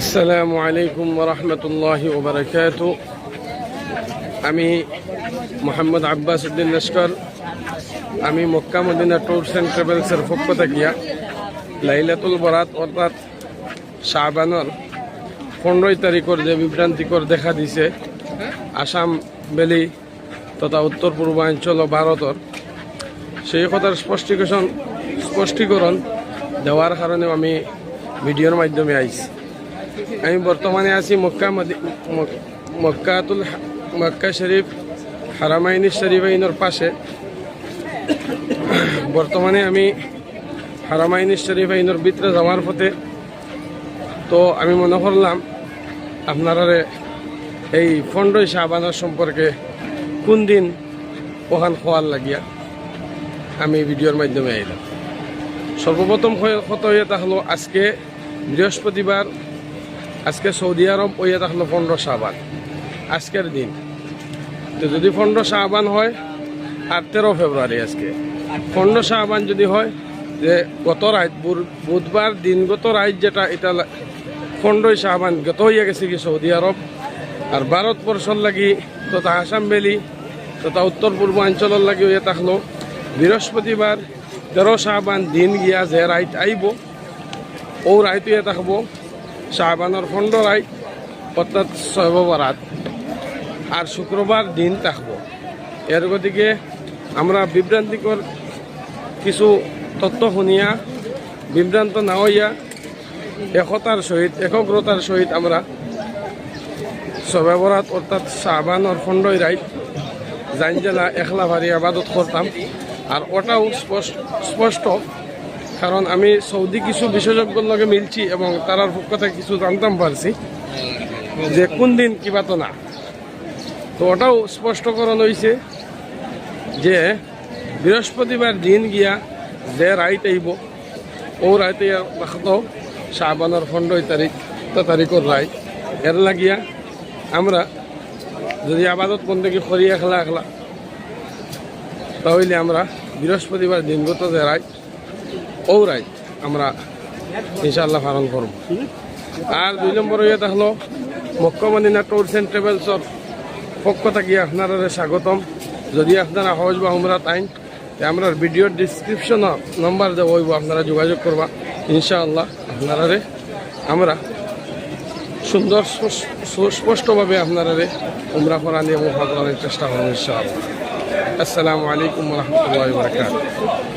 আসসালামু আলাইকুম রহমতুল্লাহ ওবরাকাত আমি মোহাম্মদ আব্বাস উদ্দিন লস্কর। আমি মক্কা মদিনা ট্যুরস অ্যান্ড ট্রাভেলসের পক্ষ থাকিয়া লাইলাতুল বরাত অর্থাৎ শাহবানর পনেরোই তারিখের যে বিভ্রান্তিকর দেখা দিছে আসাম ভ্যালি তথা উত্তর পূর্বাঞ্চল ভারতর, সেই কথার স্পষ্টীকরণ স্পষ্টীকরণ দেওয়ার কারণেও আমি ভিডিওর মাধ্যমে আইছি। আমি বর্তমানে আছি মক্কা মক্কাতুল মক্কা শরীফ হারামাইনি শরীফাইনের পাশে। বর্তমানে আমি হারামাইনি শরীফাইনের ভিতরে যাওয়ার পথে তো আমি মনে করলাম আপনারা এই ফন্ডই শাহবানের সম্পর্কে কোন দিন ওখান খোয়ার লাগিয়া আমি ভিডিওর মাধ্যমে আইলাম। সর্বপ্রথম কত হয়ে থাকল আজকে বৃহস্পতিবার আজকে সৌদি আরব ওইয়া থাকল পনেরো শাহবান আজকের দিন। তো যদি পনেরো শাহবান হয়, আর তেরো ফেব্রুয়ারি আজকে। পনেরো শাহবান যদি হয়, যে গত রাত বুর- বুধবার দিনগত রাত যেটা, এটা পনেরোই শাহবান গত হইয়া গেছে কি সৌদি আরব। আর ভারতবর্ষর লাগি তথা আসাম ভ্যালি তথা উত্তর পূর্বাঞ্চলের লাগি হইয়া থাকল বৃহস্পতিবার তেরো শাহবান দিন গিয়া যে রাইত আইব, ও রাইত হইয়া থাকব শাহবানের পনেরো রাইত অর্থাৎ ছয় বরাত আর শুক্রবার দিন থাকব। এর গতিকে আমরা বিভ্রান্তিকর কিছু তথ্য শুনিয়া বিভ্রান্ত না হইয়া একতার সহিত একগ্রতার সহিত আমরা ছবে বরাত অর্থাৎ শাহবানের পনেরোই রাইত জাইনজেলা একলা ভারী আবাদত করতাম আর ওটাও স্পষ্ট কারণ আমি সৌদি কিছু বিশেষজ্ঞর লগে মিলছি এবং তারার থেকে কিছু জানতাম পারছি যে কোন দিন কিবা তো না। তো ওটাও স্পষ্টকরণ হয়েছে যে বৃহস্পতিবার দিন গিয়া যে রাইত আইব, ও রাইতে রাখতো শাহবানের পনেরোই তারিখ তো তারিখের রায় এর লাগিয়া আমরা যদি আবাদত বন্দী করি একলা একলা তাহলে আমরা বৃহস্পতিবার দিনগত যে রায় ও রায় আমরা ইনশাল্লাহ পালন করব। আর দুই নম্বর ইয়ে হলো মক্কমদিনা ট্যুরস অ্যান্ড ট্রাভেলসর পক্ষ থাকি আপনারা স্বাগতম। যদি আপনারা হজ বা উমরা তাইন আমরা ভিডিওর ডিসক্রিপশন নম্বর দেবো হইব আপনারা যোগাযোগ করবা। ইনশাআল্লাহ আপনারা আমরা সুন্দর সুস- সুস্পষ্টভাবে আপনারা উমরা করানি এবং করানোর চেষ্টা করব ইনশাআল্লাহ। আসসালামু আলাইকুম রহমতুল্লাহ